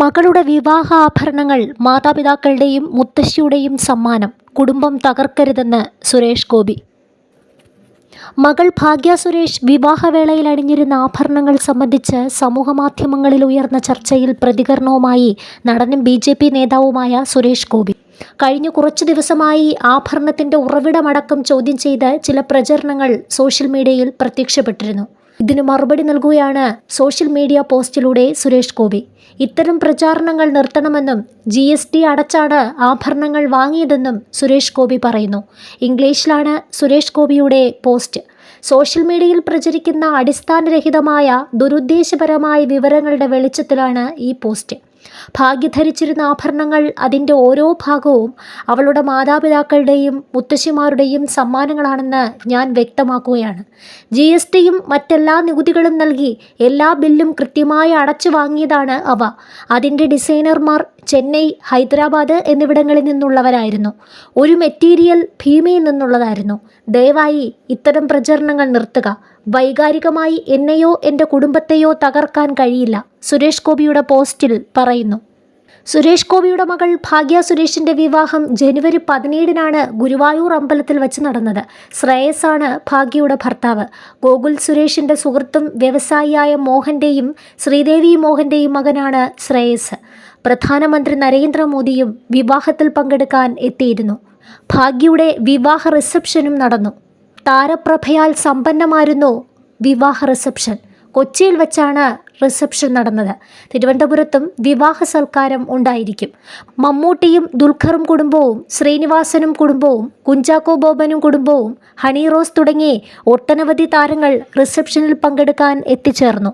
മകളുടെ വിവാഹ ആഭരണങ്ങൾ മാതാപിതാക്കളുടെയും മുത്തശ്ശിയുടെയും സമ്മാനം കുടുംബം തകർക്കരുതെന്ന് സുരേഷ് ഗോപി. മകൾ ഭാഗ്യ സുരേഷ് വിവാഹവേളയിൽ അണിഞ്ഞിരുന്ന ആഭരണങ്ങൾ സംബന്ധിച്ച് സമൂഹമാധ്യമങ്ങളിൽ ഉയർന്ന ചർച്ചയിൽ പ്രതികരണവുമായി നടനും ബി ജെ പി നേതാവുമായ സുരേഷ് ഗോപി. കഴിഞ്ഞ കുറച്ചു ദിവസമായി ആഭരണത്തിന്റെ ഉറവിടമടക്കം ചോദ്യം ചെയ്ത് ചില പ്രചരണങ്ങൾ സോഷ്യൽ മീഡിയയിൽ പ്രത്യക്ഷപ്പെട്ടിരുന്നു. ഇതിന് മറുപടി നൽകുകയാണ് സോഷ്യൽ മീഡിയ പോസ്റ്റിലൂടെ സുരേഷ് ഗോപി. ഇത്തരം പ്രചാരണങ്ങൾ നിർത്തണമെന്നും ജി എസ് ടി അടച്ചാണ് ആഭരണങ്ങൾ വാങ്ങിയതെന്നും സുരേഷ് ഗോപി പറയുന്നു. ഇംഗ്ലീഷിലാണ് സുരേഷ് ഗോപിയുടെ പോസ്റ്റ്. സോഷ്യൽ മീഡിയയിൽ പ്രചരിക്കുന്ന അടിസ്ഥാനരഹിതമായ ദുരുദ്ദേശപരമായ വിവരങ്ങളുടെ വെളിച്ചത്തിലാണ് ഈ പോസ്റ്റ്. ഭാഗ്യ ധരിച്ചിരുന്ന ആഭരണങ്ങൾ അതിന്റെ ഓരോ ഭാഗവും അവളുടെ മാതാപിതാക്കളുടെയും മുത്തശ്ശിമാരുടെയും സമ്മാനങ്ങളാണെന്ന് ഞാൻ വ്യക്തമാക്കുകയാണ്. ജി എസ് ടിയും മറ്റെല്ലാ നികുതികളും നൽകി എല്ലാ ബില്ലും കൃത്യമായി അടച്ചു വാങ്ങിയതാണ് അവ. അതിന്റെ ഡിസൈനർമാർ ചെന്നൈ ഹൈദരാബാദ് എന്നിവിടങ്ങളിൽ നിന്നുള്ളവരായിരുന്നു. ഒരു മെറ്റീരിയൽ ഭീമയിൽ നിന്നുള്ളതായിരുന്നു. ദയവായി ഇത്തരം പ്രചരണങ്ങൾ നിർത്തുക. വൈകാരികമായി എന്നെയോ എന്റെ കുടുംബത്തെയോ തകർക്കാൻ കഴിയില്ല സുരേഷ് ഗോപിയുടെ പോസ്റ്റിൽ പറയുന്നു. സുരേഷ് ഗോപിയുടെ മകൾ ഭാഗ്യ സുരേഷിന്റെ വിവാഹം ജനുവരി പതിനേഴിനാണ് ഗുരുവായൂർ അമ്പലത്തിൽ വെച്ച് നടന്നത്. ശ്രേയസാണ് ഭാഗ്യയുടെ ഭർത്താവ്. ഗോകുൽ സുരേഷിന്റെ സുഹൃത്തും വ്യവസായിയായ മോഹന്റെയും ശ്രീദേവി മോഹന്റെയും മകനാണ് ശ്രേയസ്. പ്രധാനമന്ത്രി നരേന്ദ്രമോദിയും വിവാഹത്തിൽ പങ്കെടുക്കാൻ എത്തിയിരുന്നു. ഭാഗ്യയുടെ വിവാഹ റിസപ്ഷനും നടന്നു. താരപ്രഭയാൽ സമ്പന്നമായിരുന്നു വിവാഹ റിസപ്ഷൻ. കൊച്ചിയിൽ വെച്ചാണ് റിസപ്ഷൻ നടന്നത്. തിരുവനന്തപുരത്തും വിവാഹ സൽക്കാരം ഉണ്ടായിരിക്കും. മമ്മൂട്ടിയും ദുൽഖറും കുടുംബവും ശ്രീനിവാസനും കുടുംബവും കുഞ്ചാക്കോ ബോബനും കുടുംബവും ഹണി റോസ് തുടങ്ങി ഒട്ടനവധി താരങ്ങൾ റിസപ്ഷനിൽ പങ്കെടുക്കാൻ എത്തിച്ചേർന്നു.